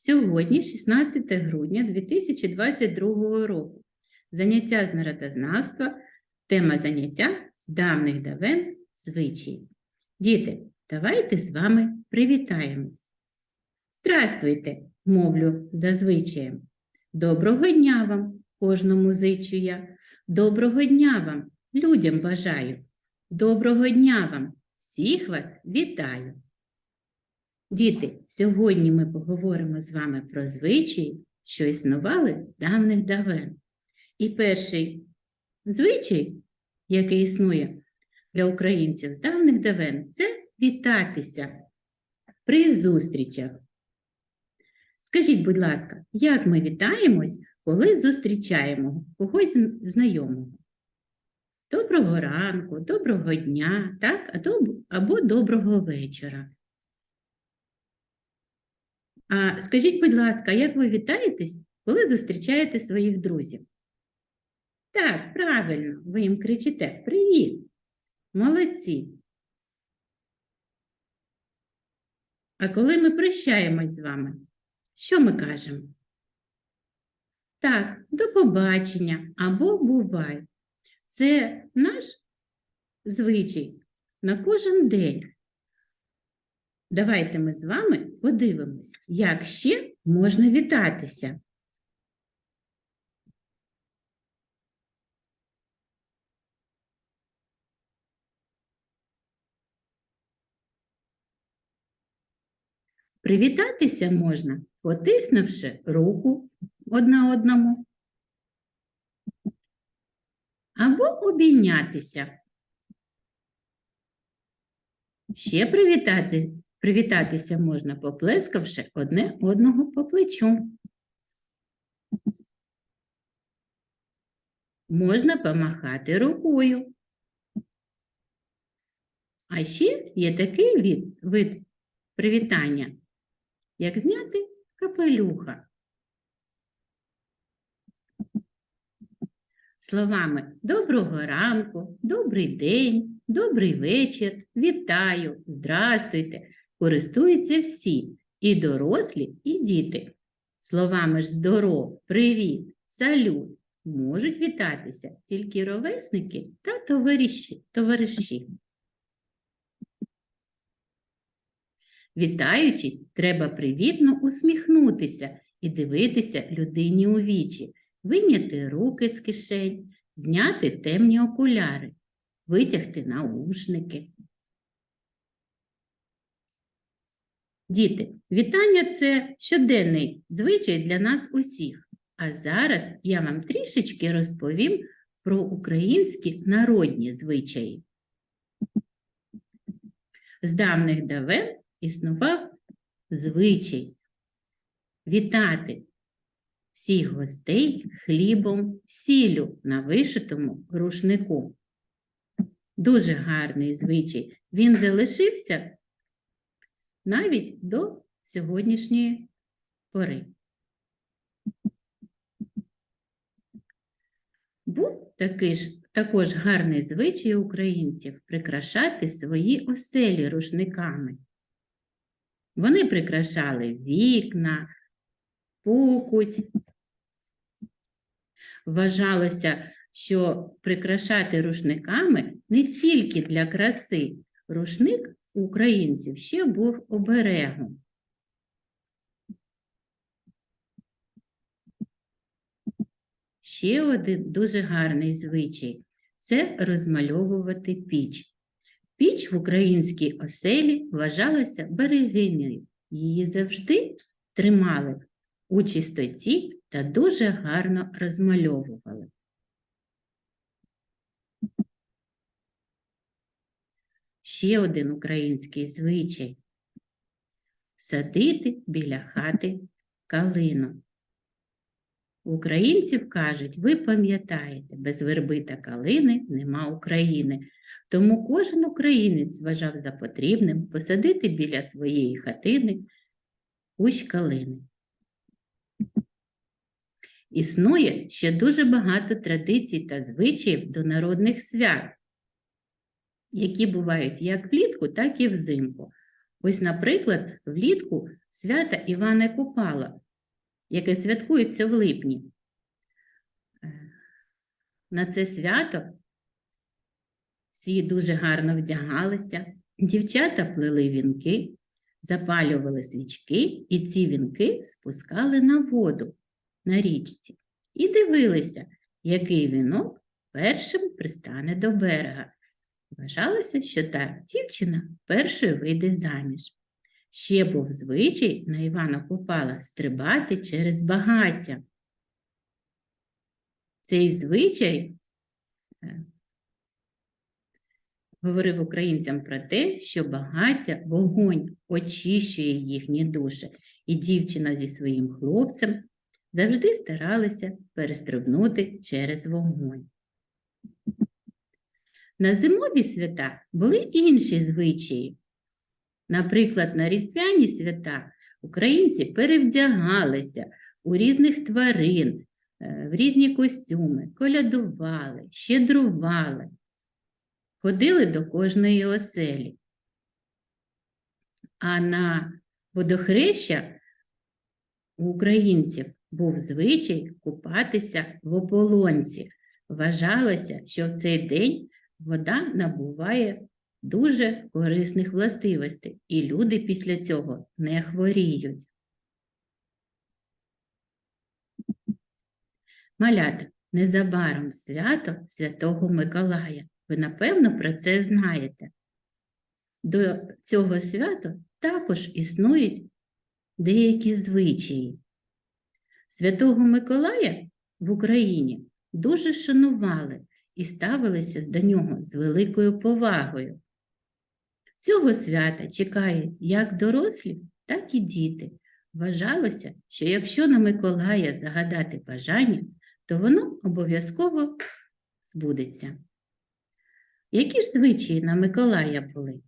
Сьогодні, 16 грудня 2022 року. Заняття з народознавства, тема заняття з давних давен звичаї. Діти, давайте з вами привітаємось. Здрастуйте, мовлю за звичаєм. Доброго дня вам, кожному зичу я. Доброго дня вам, людям бажаю. Доброго дня вам, всіх вас вітаю. Діти, сьогодні ми поговоримо з вами про звичаї, що існували з давних давен. І перший звичай, який існує для українців з давних давен, це вітатися при зустрічах. Скажіть, будь ласка, як ми вітаємось, коли зустрічаємо когось знайомого? Доброго ранку, доброго дня, так? Або доброго вечора. А скажіть, будь ласка, як ви вітаєтесь, коли зустрічаєте своїх друзів? Так, правильно, ви їм кричите Привіт! Молодці! А коли ми прощаємось з вами, що ми кажемо? Так, до побачення або бувай. Це наш звичай на кожен день. Давайте ми з вами подивимось, як ще можна вітатися. Привітатися можна, потиснувши руку одна одному, або обійнятися. Ще привітати, привітатися можна, поплескавши одне одного по плечу. Можна помахати рукою. А ще є такий від, вид привітання, як зняти капелюха. Словами доброго ранку, добрий день, добрий вечір, вітаю, здрастуйте, користуються всі, і дорослі, і діти. Словами ж здоров, привіт, салют можуть вітатися тільки ровесники та товариші. товариші. Вітаючись, треба привітно усміхнутися і дивитися людині у вічі, вийняти руки з кишень, зняти темні окуляри, витягти наушники. Діти, вітання це щоденний звичай для нас усіх. А зараз я вам трішечки розповім про українські народні звичаї. З давних давен існував звичай вітати всіх гостей хлібом, сіллю на вишитому рушнику. Дуже гарний звичай. Він залишився навіть до сьогоднішньої пори. Був такий ж, також гарний звичай українців прикрашати свої оселі рушниками. Вони прикрашали вікна, покуть. Вважалося, що прикрашати рушниками не тільки для краси. Рушник українців ще був оберегом. Ще один дуже гарний звичай це розмальовувати піч. Піч в українській оселі вважалася берегинею. Її завжди тримали у чистоті та дуже гарно розмальовували. Ще один український звичай садити біля хати калину. Українців кажуть, ви пам'ятаєте, без верби та калини нема України. Тому кожен українець вважав за потрібним посадити біля своєї хатини кущ калини. Існує ще дуже багато традицій та звичаїв до народних свят, які бувають як влітку, так і взимку. Ось, наприклад, влітку свята Івана Купала, яке святкується в липні. Е, На це свято всі дуже гарно вдягалися, дівчата плели вінки, запалювали свічки, і ці вінки спускали на воду на річці і дивилися, який вінок першим пристане до берега. Вважалося, що та дівчина першою вийде заміж. Ще був звичай на Івана Купала стрибати через багаття. Цей звичай е, говорив українцям про те, що багаття вогонь очищує їхні душі, і дівчина зі своїм хлопцем завжди старалися перестрибнути через вогонь. На зимові свята були інші звичаї. Наприклад, на різдвяні свята українці перевдягалися у різних тварин, е, в різні костюми, колядували, щедрували, ходили до кожної оселі. А на водохреща у українців був звичай купатися в ополонці. Вважалося, що в цей день вода набуває дуже корисних властивостей, і люди після цього не хворіють. Малята, незабаром свято Святого Миколая. Ви, напевно, про це знаєте. До цього свята також існують деякі звичаї. Святого Миколая в Україні дуже шанували і ставилися до нього з великою повагою. Цього свята чекають як дорослі, так і діти. Вважалося, що якщо на Миколая загадати бажання, то воно обов'язково збудеться. Які ж звичаї на Миколая були?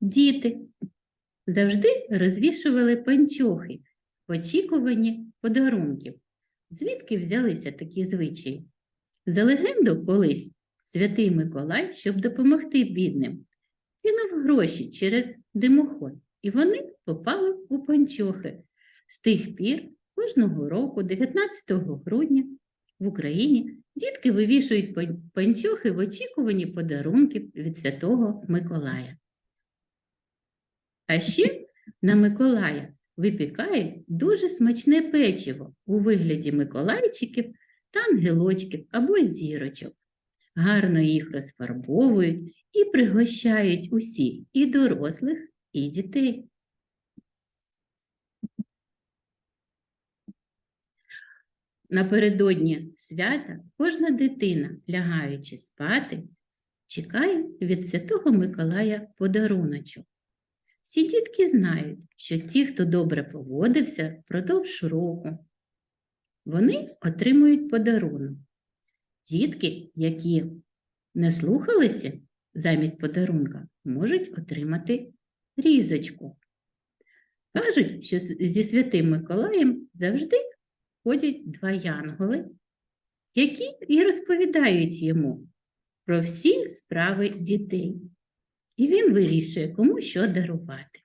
Діти завжди розвішували панчохи в очікуванні подарунків. Звідки взялися такі звичаї? За легенду колись святий Миколай, щоб допомогти бідним, кинув гроші через димоход, і вони попали у панчохи. З тих пір кожного року, 19 грудня, в Україні дітки вивішують пан- панчохи в очікуванні подарунків від святого Миколая. А ще на Миколая випікають дуже смачне печиво у вигляді миколайчиків та ангелочків або зірочок. Гарно їх розфарбовують і пригощають усі і дорослих, і дітей. Напередодні свята кожна дитина, лягаючи спати, чекає від Святого Миколая подаруночок. Всі дітки знають, що ті, хто добре поводився впродовж року, вони отримують подарунок. Дітки, які не слухалися замість подарунка, можуть отримати різочку. Кажуть, що зі святим Миколаєм завжди ходять два янголи, які і розповідають йому про всі справи дітей. І він вирішує, кому що дарувати.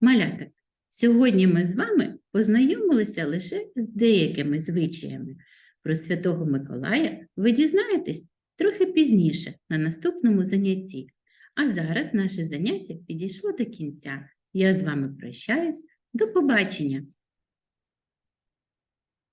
Малята, сьогодні ми з вами познайомилися лише з деякими звичаями. Про Святого Миколая ви дізнаєтесь трохи пізніше на наступному занятті. А зараз наше заняття підійшло до кінця. Я з вами прощаюсь. До побачення!